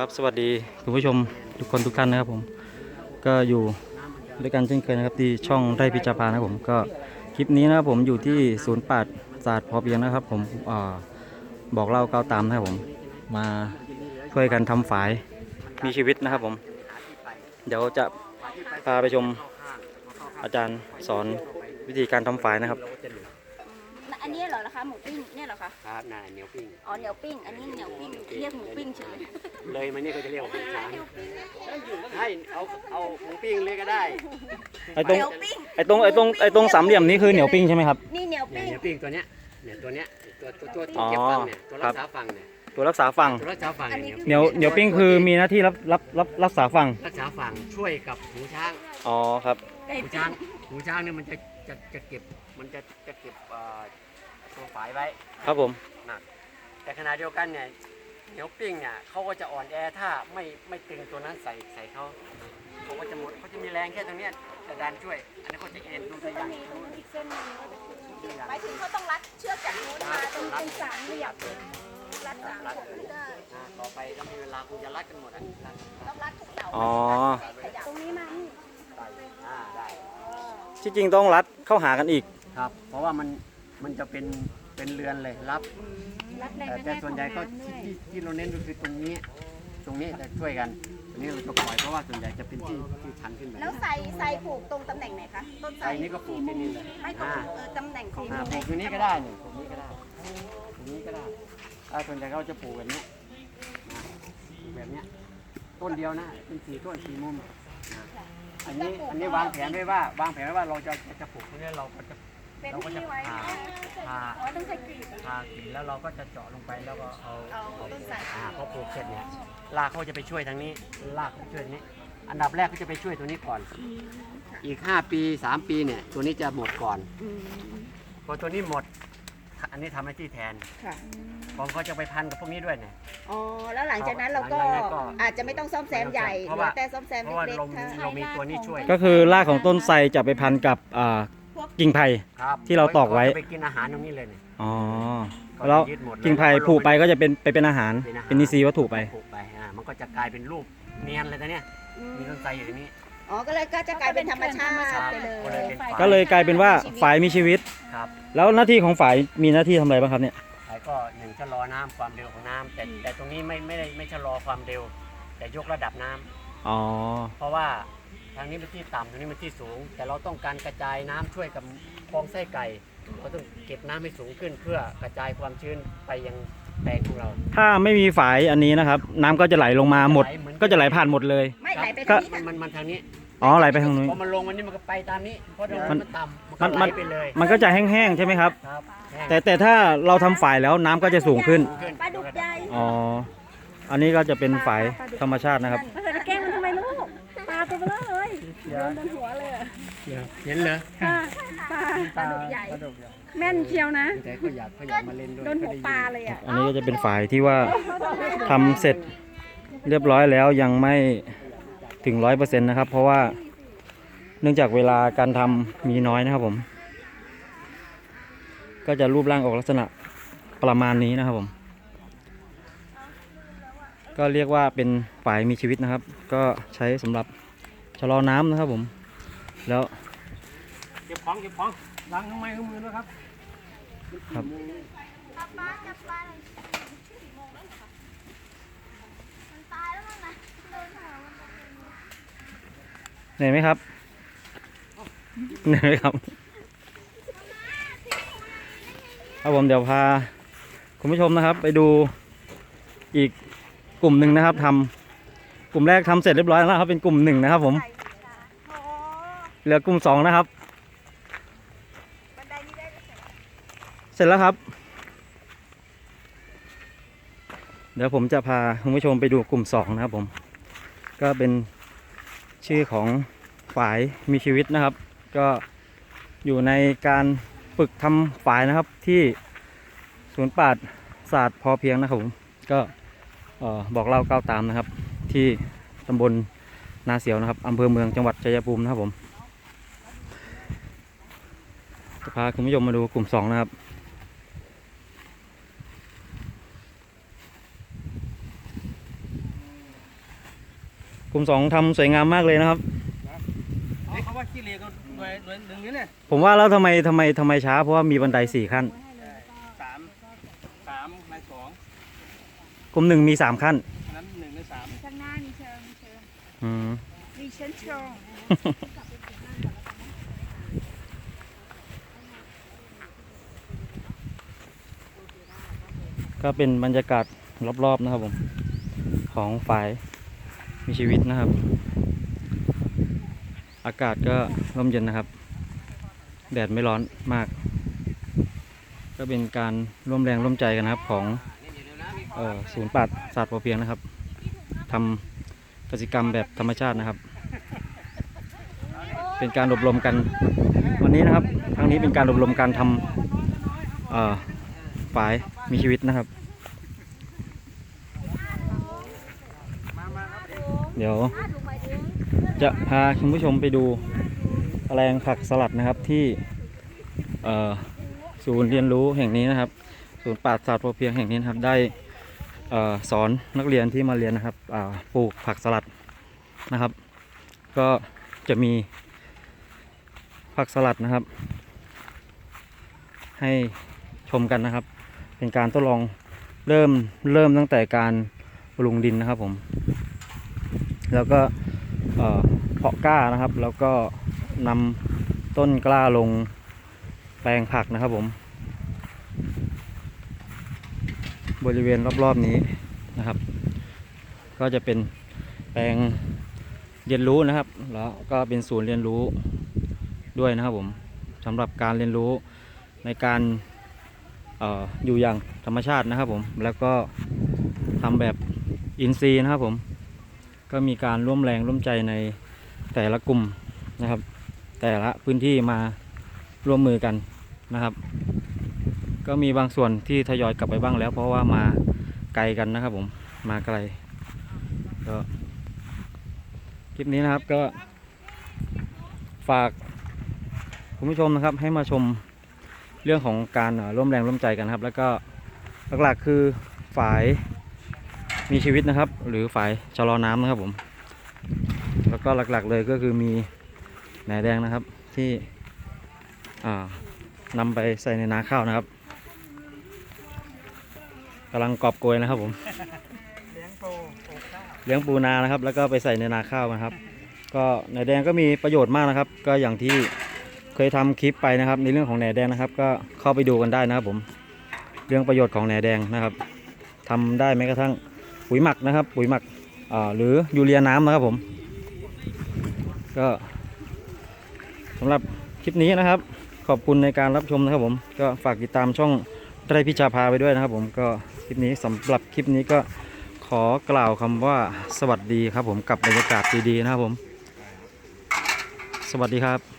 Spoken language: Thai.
ครับสวัสดีคุณผู้ชมทุกคนทุกท่านนะครับผมก็อยู่ด้วยกันเช่นเคยนะครับที่ช่องไร่พิจารณานะครับผมก็คลิปนี้นะครับผมอยู่ที่ศูนย์ปราดศาสตร์พอเพียงนะครับ ผมอบอกเล่าก้าวตามนะครับผมมาช่วยกันทำฝายมีชีวิตนะครับผม เดี๋ยวจะพาไปชมอาจารย์สอนวิธีการทำฝายนะครับ อันนี้เหรอนะคะหมูปิ้งเนี่ยเหรอคะครับน่าเหนียวปิ้งอ๋อเหนียวปิ้ง อันนี้เหนียวปิ้งเรียกหมูปิ้งเฉยเลยมานี่ก็จะเรียกว่าหมูช้างให้เอาเอาหมูปิ้งเลยก็ได้ไอ้ตรงเหนียวปิ้งไอ้ตรงไอ้ตรงไอ้ตรงสามเหลี่ยมนี้คือเหนียวปิ้งใช่ไหมครับนี่เหนียวเนี่ยปิ้งเหนียวปิ้งตัวเนี้ยเนี่ยตัวเนี้ยตัวตัวตัวอ๋อเก็บฟังเนี่ยตัวครัรับกษาฟังเนี่ยตัวรักษาฝั่งตัวรักษาฟังเนี่ยเหนียวเหนียวปิ้งคือมีหน้าที่รับรับรับรักษาฝั่งรักษาฟังช่วยกับหูช้างอ๋อครับไก่หูปิ้ช้างงหูช้างเนี่ยมันจะจะจะเก็บมันจะจะเก็บเอ่อ ตัวฝายไว้ ครับผม แต่ขณะเดียวกันเนี่ยเหนียวปิ้งเนี่ยเขาก็จะอ่อนแอถ้าไม่ไม่ตึงตัวนั้นใส่ใส่เขาเขาก็จะหมดเขาจะมีแรงแค่ตรงเนี้ยจะดันช่วย อันนี้เขาจะเอ็นดูตัวอย่างดูตัวอย่างหมายถึงเขาต้องรัดเชือกจากนู้นมาตรงเป็นสามเหลี่ยมรัดสามผมได้อ่าต่อไปก็มีเวลาคงจะรัดกันหมดอะรัดต้องรัดทุกเสาอ๋อตรงนี้มันได้อ่าได้ที่จริงต้องรัดเข้าหากันอีกครับ เพราะว่ามัน มันจะเป็นเป็นเรือนเลยรับรัดแรงแต่แต่ส่วนใหญ่ก็ที่ที่ที่เราเน้นก็คือตรงนี้ ตรงนี้จะช่วยกันตรงนี้เราจะปล่อยเพราะว่าส่วนใหญ่จะเป็นที่ที่ชันขึ้นไปแล้วใส่ใส่ผูกตรงตำแหน่งไหนคะต้นไอ้ใส่นี่ก็ปลูกที่นี่เลยไม่ตรงอ่าเออตำแหน่งของอ่าปลูกตรงนี้ก็ได้นี่ตรงนี้ก็ได้ตรงนี้ก็ได้ถ้าส่วนใหญ่เขาจะปลูกแบบนี้นะปลูกแบบเนี้ยต้นเดียวนะเป็นสี่ต้นสี่มุมนะอันนี้อันนี้วางแผนไว้ว่าวางแผนไว้ว่าเราจะจะปลูกตรงนี้เราก็จะ เป็นเราก็จะที่ไว้ผ่าผ่าอ๋อต้องใส่กรีบผ่ากิ่งแล้วเราก็จะเจาะลงไปแล้วก็เอาเอาต้นใส่อ่าพอปลูกเสร็จเนี่ยรากเขาจะไปช่วยทางนี้รากเขาช่วยทางนี้ อันดับแรกเขาจะไปช่วยตัวนี้ก่อน อีก 5 ปี 3 ปีเนี่ยตัวนี้จะหมดก่อน พอตัวนี้หมด อันนี้ทำหน้าที่แทนค่ะ ผมก็จะไปพันกับพวกนี้ด้วยเนี่ย อ๋อ แล้วหลังจากนั้นเราก็หลังจากนั้นก็อาจจะไม่ต้องซ่อมแซมใหญ่เพราะเหลืว่าอแต่ซ่อมแซมเพราะว่าเล็กเราๆค่ะ เรามีตัวนี้ช่วย ก็คือรากของต้นไทรจะไปพันกับอ่า กิ่งไผ่ ครับที่เราตอกไว้ขจะไปกินอาหารตรงนี้เลยเนี่ยอ๋อเขาจะแล้วยึดหมดเลยกิ่งไผ่ผูกไปก็จะเป็นไปเป็นอาหาร เป็นอาหารเป็นนิซีย์วัตถุไปปลูกไปอ่ามันก็จะกลายเป็นรูปเนียนเลยนะเนี่ยอืมมีต้นไทรอยู่ตรงนี้ อ๋อ ก็เลยก็จะกลายเป็นธรรมชาติไปเลยก็เลยเป็น ก็เลยกลายเป็นว่าฝายมีชีวิต ครับ แล้วหน้าที่ของฝายมีหน้าที่ทำอะไรบ้างครับเนี่ยไอ้ก็หนึ่งชะลอน้ำความเร็วของน้ำแต่แต่ตรงนี้ไม่ไม่ได้ไม่ชะลอความเร็ว แต่ยกระดับน้ำอ๋อ เพราะว่า ทางนี้เป็นที่ต่ำทางนี้เป็นที่สูง แต่เราต้องการกระจายน้ำช่วยกับคลองไส้ไก่เราต้องเก็บน้ำให้สูงขึ้น เพื่อกระจายความชื้นไปยังแปลงของเรา ถ้าไม่มีฝายอันนี้นะครับ น้ำก็จะไหลลงมาหมด ไหลเหมือน ก็จะไหลผ่านหมดเลย ไม่ไหลไปก็ทางนี้มันค่ะมันมันทางนี้อ๋อไหลไปทางนู้น พอมันลงวันนี้มันก็ไปตามนี้เพราะตรงมันั้นนมันต่ำมันก็มันไหลไปเลยมันก็จะแห้งๆใช่ไหมครับ ครับห้งแต่แต่ถ้าเราทำฝายแล้วน้ำก็จะสูงขึ้นสูงขึ้น ปลาดุกใหญ่อ๋อ อันนี้ก็จะเป็นฝายธรรมชาตินะครับเดินบนหัวเลยอะเห็นเหรอค่ะปลาปลาดุกใหญ่แม่นเชียวนะ แต่เขาอยากเขาอยากมาเล่นด้วยโดนหัวก็ได้ยิปลาเลยอะอันนี้ก็จะเป็นฝายที่ว่าทำเสร็จเรียบร้อยแล้วยังไม่ถึงร้อยเปอร์เซ็นต์นะครับ เพราะว่าเนื่องจากเวลาการทำมีน้อยนะครับผม ก็จะรูปร่างออกลักษณะประมาณนี้นะครับผม ก็เรียกว่าเป็นฝายมีชีวิตนะครับ ก็ใช้สำหรับ ชะลอน้ำนะครับผม แล้วเก็บของเก็บของล้างน้ำไม้ข้มือด้วยครับ ครับเหนื่อยไหมครับเหนื่อยไหมครับ ครับผมเดี๋ยวพาคุณผู้ชมนะครับ ไปดูอีกกลุ่มหนึ่งนะครับทำ กลุ่มแรกทำเสร็จเรียบร้อยแล้วนะครับ เป็นกลุ่มหนึ่งนะครับ ผมเหลือกลุ่มสองนะครับเสร็จแล้วครับ เดี๋ยวผมจะพาคุณผู้ชมไปดูกลุ่มสองนะครับผม ก็เป็นชื่อของฝายมีชีวิตนะครับ ก็อยู่ในการฝึกทำฝายนะครับที่ศูนย์ปราดศาสตร์พอเพียงนะครับผมก็เอ่อบอกเล่าก้าวตามนะครับ ที่ตำบลนาเสียวนะครับอำเภอเมืองจังหวัดชัยภูมินะครับผมจะพาคุณผู้ชมมาดูกลุ่มสองนะครับคกลุ่มสองทำสวยงามมากเลยนะครับนี่เขาว่าขี้เหร่ก็หน่วยหน่วยหนึ่งนี่เนี่ยผมว่าแล้วทำไมทำไมทำไมช้า เพราะว่ามีบันไดสี่ขั้น สามสามในสองกลุ่มหนึ่งมีสามขั้น สามข้างหน้ามีเชิงมีเชิงอืมมีเชิงเชิงก็เป็นบรรยากาศรอบๆนะครับผมของฝ่ายมีชีวิตนะครับ อากาศก็ร่มเย็นนะครับ แดดไม่ร้อนมาก ก็เป็นการร่วมแรงร่วมใจกันนะครับของเออศูนย์ปราดศาสตร์พอเพียงนะครับ ทำกสิกรรมแบบธรรมชาตินะครับ เป็นการอบรมกันวันนี้นะครับครั้งนี้เป็นการอบรมการทำเอ่อฝายมีชีวิตนะครับ เดี๋ยว จะพาคุณผู้ชมไปดูแปลงผักสลัดนะครับที่ศูนย์เรียนรู้แห่งนี้นะครับ ศูนย์ปราศาสตร์พอเพียงแห่งนี้นะครับได้ สอนนักเรียนที่มาเรียนนะครับปลูกผักสลัดนะครับ ก็จะมีผักสลัดนะครับ ให้ชมกันนะครับ เป็นการทดลองเริ่มเริ่มตั้งแต่การปรุงดินนะครับผม แล้วก็เพาะกล้านะครับ แล้วก็นำต้นกล้าลงแปลงผักนะครับผม บริเวณรอบๆนี้นะครับ ก็จะเป็นแปลงเรียนรู้นะครับ แล้วก็เป็นศูนย์เรียนรู้ด้วยนะครับผมสำหรับการเรียนรู้ในการอออยู่อย่างธรรมชาตินะครับผมแล้วก็ทำแบบอินทรีนะครับผมก็มีการร่วมแรงร่วมใจในแต่ละกลุ่มนะครับ แต่ละพื้นที่มาร่วมมือกันนะครับ ก็มีบางส่วนที่ทยอยกลับไปบ้างแล้ว เพราะว่ามาไกลกันนะครับผมมาไกลก็คลิปนี้นะครับก็ฝากคุณผู้ชมนะครับให้มาชมเรื่องของการร่วมแรงร่วมใจกันครับ แล้วก็หลักๆคือฝ่ายมีชีวิตนะครับ หรือฝ่ายชะลอน้ำนะครับผม แล้วก็หลักๆเลยก็คือมีแหนแดงนะครับที่อ่านำไปใส่ในนาข้าวนะครับ กำลังกอบโกยนะครับผมเลี้ยงปูปลูกข้าวเลี้ยงปูนานะครับ แล้วก็ไปใส่ในนาข้าวนะครับ ก็แหนแดงก็มีประโยชน์มากนะครับ ก็อย่างที่เคยทำคลิปไปนะครับ ในเรื่องของแหนแดงนะครับ ก็เข้าไปดูกันได้นะครับผม เรื่องประโยชน์ของแหนแดงนะครับทำได้แม้กระทั่งปุ๋ยหมักนะครับ ปุ๋ยหมักอ่าหรือยูเรียน้ำนะครับผม ก็สำหรับคลิปนี้นะครับ ขอบคุณในการรับชมนะครับผมก็ฝากติดตามช่องไตรพิชาพาไปด้วยนะครับผมก็ค ลิปนี้สำหรับคลิปนี้ก็ขอกล่าวคำว่าสวัสดีครับผมกับบรรยากาศดีๆนะครับผม สวัสดีครับ